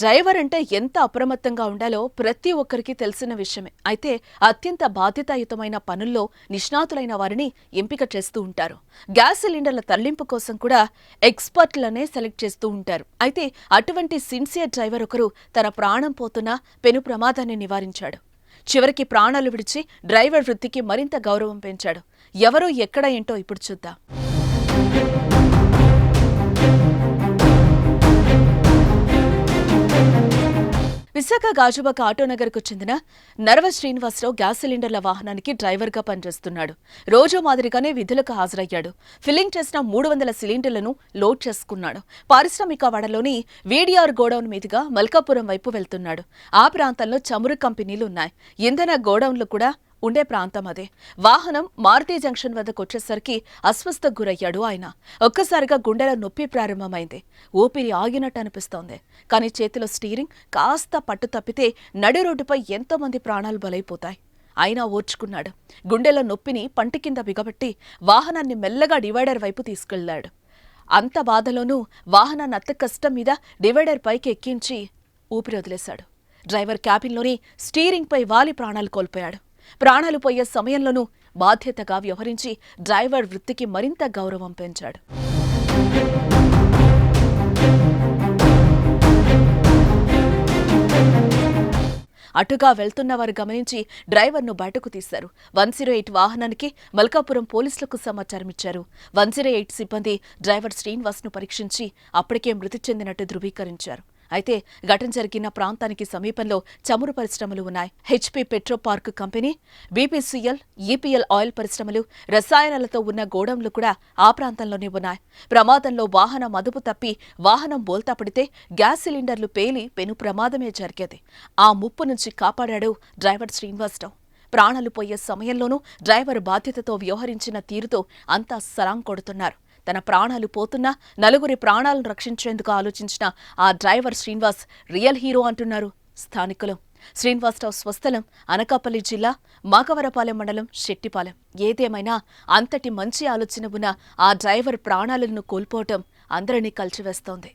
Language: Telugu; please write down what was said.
డ్రైవర్ అంటే ఎంత అప్రమత్తంగా ఉండాలో ప్రతి ఒక్కరికి తెలిసిన విషయమే. అయితే అత్యంత బాధ్యతాయుతమైన పనుల్లో నిష్ణాతులైన వారిని ఎంపిక చేస్తూ ఉంటారు. గ్యాస్ సిలిండర్ల తరలింపు కోసం కూడా ఎక్స్పర్ట్లనే సెలెక్ట్ చేస్తూ ఉంటారు. అయితే అటువంటి సిన్సియర్ డ్రైవర్ ఒకరు తన ప్రాణం పోతున్న పెను ప్రమాదాన్ని నివారించాడు. చివరికి ప్రాణాలు విడిచి డ్రైవర్ వృత్తికి మరింత గౌరవం పెంచాడు. ఎవరో ఎక్కడ ఏంటో ఇప్పుడు చూద్దాం. విశాఖ గాజువాక ఆటోనగర్కు చెందిన నర్వ శ్రీనివాసరావు గ్యాస్ సిలిండర్ల వాహనానికి డ్రైవర్గా పనిచేస్తున్నాడు. రోజు మాదిరిగానే విధులకు హాజరయ్యాడు. ఫిల్లింగ్ చేసిన మూడు వందల సిలిండర్లను లోడ్ చేసుకున్నాడు. పారిశ్రామిక వాడలోని వీడిఆర్ గోడౌన్ మీదుగా మల్కాపురం వైపు వెళ్తున్నాడు. ఆ ప్రాంతంలో చమురు కంపెనీలు ఉన్నాయి. ఇంధన గోడౌన్లు కూడా ఉండే ప్రాంతం అదే. వాహనం మారుతి జంక్షన్ వద్దకు వచ్చేసరికి అస్వస్థకు గురయ్యాడు ఆయన. ఒక్కసారిగా గుండెల నొప్పి ప్రారంభమైంది. ఊపిరి ఆగినట్టు అనిపిస్తోంది. కానీ చేతిలో స్టీరింగ్ కాస్త పట్టు తప్పితే నడి రోడ్డుపై ఎంతోమంది ప్రాణాలు బలైపోతాయి. అయినా ఓర్చుకున్నాడు. గుండెల నొప్పిని పంటి కింద బిగబట్టి వాహనాన్ని మెల్లగా డివైడర్ వైపు తీసుకెళ్ళాడు అంత బాధలోనూ వాహనాన్ని అత్త కష్టం మీద డివైడర్ పైకి ఎక్కించి ఊపిరి వదిలేశాడు. డ్రైవర్ క్యాబిన్లోని స్టీరింగ్పై వాలి ప్రాణాలు కోల్పోయాడు. ప్రాణాలు పోయే సమయంలోనూ బాధ్యతగా వ్యవహరించి డ్రైవర్ వృత్తికి మరింత గౌరవం పెంచాడు. అటుగా వెళ్తున్న వారు గమనించి డ్రైవర్ను బయటకు తీశారు. వన్ జీరో ఎయిట్ వాహనానికి మల్కాపురం పోలీసులకు సమాచారం ఇచ్చారు. వన్ జీరో ఎయిట్ సిబ్బంది డ్రైవర్ శ్రీనివాస్ను పరీక్షించి అప్పటికే మృతి చెందినట్టు ధృవీకరించారు. అయితే ఘటన జరిగిన ప్రాంతానికి సమీపంలో చమురు పరిశ్రమలు ఉన్నాయి. HP petro park company BPCL EPL oil పరిశ్రమలు రసాయనాలతో ఉన్న గోడంలు కూడా ఆ ప్రాంతంలోనే ఉన్నాయి. ప్రమాదంలో వాహనం అదుపు తప్పి వాహనం బోల్తా పడితే గ్యాస్ సిలిండర్లు పేలి పెను ప్రమాదమే జరిగేది. ఆ ముప్పు నుంచి కాపాడాడు డ్రైవర్ శ్రీనివాసరావు ప్రాణాలు పోయే సమయంలోనూ డ్రైవర్ బాధ్యతతో వ్యవహరించిన తీరుతో అంతా సలాం కొడుతున్నారు. తన ప్రాణాలు పోతున్నా నలుగురి ప్రాణాలను రక్షించేందుకు ఆలోచించిన ఆ డ్రైవర్ శ్రీనివాస్ రియల్ హీరో అంటున్నారు స్థానికులు. శ్రీనివాసరావు స్వస్థలం అనకాపల్లి జిల్లా మాకవరపాలెం మండలం శెట్టిపాలెం. ఏదేమైనా అంతటి మంచి ఆలోచన ఉన్న ఆ డ్రైవర్ ప్రాణాలను కోల్పోవటం అందరినీ కలిచివేస్తోంది.